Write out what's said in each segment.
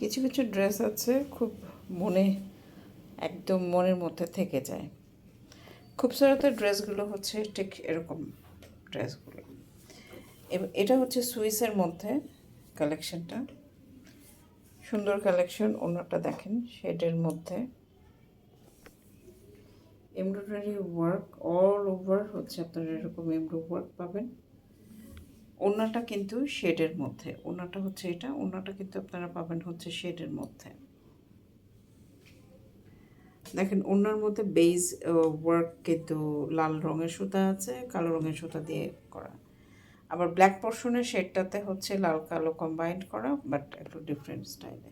কিছু কিছু ড্রেস আছে খুব মনে, একদম মনের মধ্যে থেকে যায়। খুবসুরতের ড্রেসগুলো হচ্ছে ঠিক এরকম ড্রেসগুলো এটা হচ্ছে সুইসের মধ্যে কালেকশনটা সুন্দর কালেকশন অন্যটা দেখেন, শেডের মধ্যে। এমব্রয়ডারি ওয়ার্ক অল ওভার হচ্ছে, আপনারা এরকম এমব্রো ওয়ার্ক পাবেন। ওড়নাটা কিন্তু শেডের মধ্যে। ওড়নাটা হচ্ছে এটা ওড়নাটা কিন্তু আপনারা পাবেন হচ্ছে শেডের মধ্যে। দেখেন ওড়নার মধ্যে বেজ ওয়ার্ক কিন্তু লাল রঙের সুতা আছে, কালো রঙের সুতা দিয়ে করা। আবার ব্ল্যাক পোর্শনের শেডটাতে হচ্ছে লাল, কালো কম্বাইন্ড করা, বাট একটু ডিফারেন্ট স্টাইলে।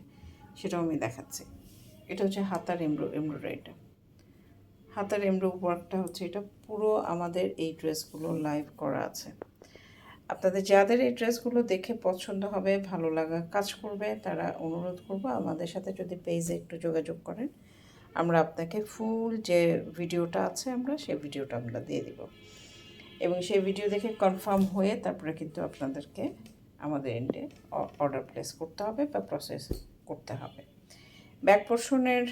সেটাও আমি দেখাচ্ছি। এটা হচ্ছে হাতার এমব্রো এমব্রয়ডারিটা হাতার এমব্রো ওয়ার্কটা হচ্ছে এটা পুরো আমাদের এই ড্রেসগুলো লাইভ করা আছে। আপনাদের যাদের এই ড্রেসগুলো দেখে পছন্দ হবে, ভালো লাগা কাজ করবে, তারা অনুরোধ করব আমাদের সাথে যদি পেজে একটু যোগাযোগ করেন, আমরা আপনাকে ফুল যে ভিডিওটা আছে আমরা সেই ভিডিওটা আমরা দিয়ে দিব। এবং সেই ভিডিও দেখে কনফার্ম হয়ে তারপরে কিন্তু আপনাদেরকে আমাদের এন্ডে অর্ডার প্লেস করতে হবে বা প্রসেস করতে হবে। ব্যাক পোর্শনের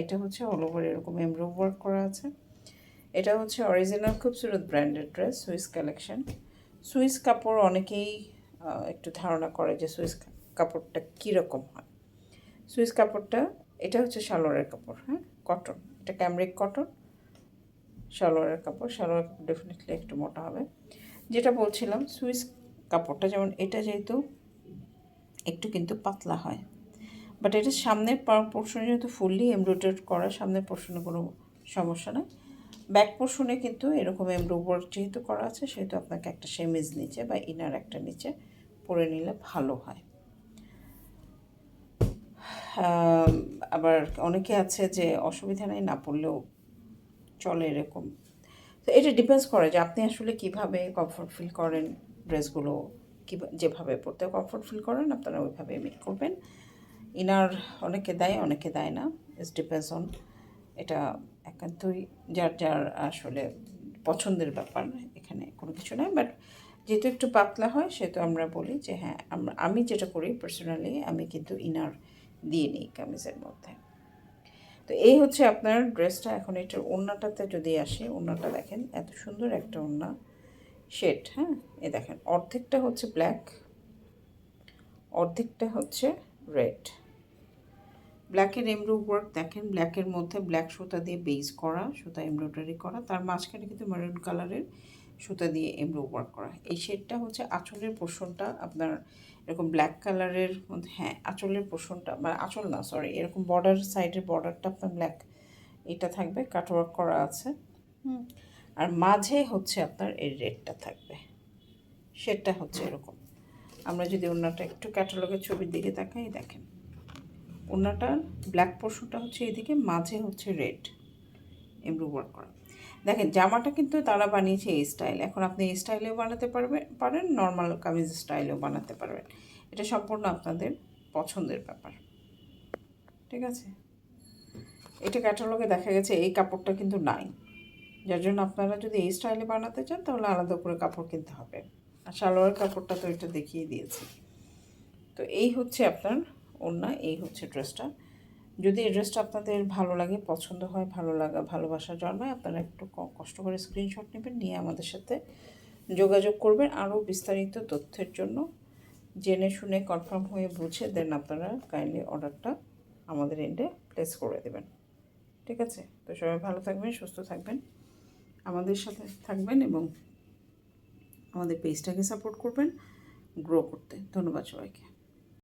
এটা হচ্ছে অল ওভার এরকম এমব্রো ওয়ার্ক করা আছে। এটা হচ্ছে original খুবসুরত branded dress, Swiss collection. Swiss কাপড় অনেকেই একটু ধারণা করে যে সুইস কাপড়টা কীরকম হয়। সুইস কাপড়টা, এটা হচ্ছে সালোয়ারের কাপড় হ্যাঁ? কটন। এটা ক্যামরিক কটন। সালোয়ারের কাপড়। সালোয়ার কাপড় ডেফিনেটলি একটু মোটা হবে। যেটা বলছিলাম, সুইস কাপড়টা যেমন এটা যেহেতু একটু কিন্তু পাতলা হয়। বাট এটা সামনের পোর্শনে যেহেতু ফুললি এমব্রয়ডারি করা, সামনের পোর্শনে কোনো সমস্যা নেই। ব্যাক পোর্শনে কিন্তু এরকম এমব্রো ওয়ার্ক যেহেতু করা আছে, সেহেতু আপনাকে একটা সেমিজ নিচে বা ইনার একটা নিচে পরে নিলে ভালো হয়। আবার অনেকে আছে যে অসুবিধা নেই, না পড়লেও চলে এরকম। তো এটা ডিপেন্ডস করে যে আপনি আসলে কীভাবে কমফোর্ট ফিল করেন ড্রেসগুলো কী যেভাবে পরতে কমফোর্ট ফিল করেন, আপনারা ওইভাবে মেক করবেন। ইনার অনেকে দেয় অনেকে দেয় না। ইটস ডিপেন্ডস অন এটা একান্তই যার যার আসলে পছন্দের ব্যাপার, এখানে কোনো কিছু নয় বাট যেহেতু একটু পাতলা হয়, সেহেতু আমরা বলি যে হ্যাঁ আমরা আমি যেটা করি পার্সোনালি আমি কিন্তু ইনার দিয়ে নিই কামিজের মধ্যে। তো এই হচ্ছে আপনার ড্রেসটা। এখন এটার ওড়নাটাতে যদি আসে ওড়নাটা দেখেন, এত সুন্দর একটা ওড়না শেড হ্যাঁ এ দেখেন, অর্ধেকটা হচ্ছে ব্ল্যাক অর্ধেকটা হচ্ছে রেড ব্ল্যাকের এমব্রো ওয়ার্ক দেখেন ব্ল্যাকের মধ্যে ব্ল্যাক সুতা দিয়ে বেস করা, সুতা এমব্রয়ডারি করা, তার মাঝখানে কিন্তু মেরুন কালারের সুতা দিয়ে এমব্রো ওয়ার্ক করা। এই শেডটা হচ্ছে আঁচলের পোর্শনটা আপনার এরকম ব্ল্যাক কালারের মধ্যে হ্যাঁ আঁচলের পোর্শনটা মানে আঁচল না সরি এরকম বর্ডার সাইডের বর্ডারটা আপনার ব্ল্যাক এটা থাকবে কাটওয়ার্ক করা আছে, হুম, আর মাঝে হচ্ছে আপনার এই রেডটা থাকবে। শেডটা হচ্ছে এরকম। আমরা যদি অন্যটা একটু ক্যাটালগের ছবির দিকে তাকাই, দেখেন। ওনাটার ব্ল্যাক পোর্শনটা হচ্ছে এদিকে, মাঝে হচ্ছে রেড এমব্রো ওয়ার্ক করা। দেখেন, জামাটা কিন্তু তারা বানিয়েছে এই স্টাইল এখন আপনি এই স্টাইলেও বানাতে পারবেন পারেন নর্মাল কামিজ স্টাইলেও বানাতে পারবেন। এটা সম্পূর্ণ আপনাদের পছন্দের ব্যাপার। ঠিক আছে? এটা ক্যাটালগে দেখা গেছে, এই কাপড়টা কিন্তু নাই। যার জন্য আপনারা যদি এই স্টাইলে বানাতে চান, তাহলে আলাদা করে কাপড় কিনতে হবে। আর সালোয়ার কাপড়টা তো এটা দেখিয়ে দিয়েছি। তো এই হচ্ছে আপনার ওড়না, এই হচ্ছে ড্রেসটা। যদি এই ড্রেসটা আপনাদের ভালো লাগে, পছন্দ হয়, ভালো লাগা, ভালোবাসা জন্মায়, আপনারা একটু কষ্ট করে স্ক্রিনশট নেবেন, নিয়ে আমাদের সাথে যোগাযোগ করবেন। আরও বিস্তারিত তথ্যের জন্য জেনে শুনে কনফার্ম হয়ে বুঝে দেন আপনারা কাইন্ডলি অর্ডারটা আমাদের এন্ডে প্লেস করে দেবেন। ঠিক আছে? তো সবাই ভালো থাকবেন, সুস্থ থাকবেন। আমাদের সাথে থাকবেন এবং আমাদের পেজটাকে সাপোর্ট করবেন গ্রো করতে। ধন্যবাদ সবাইকে।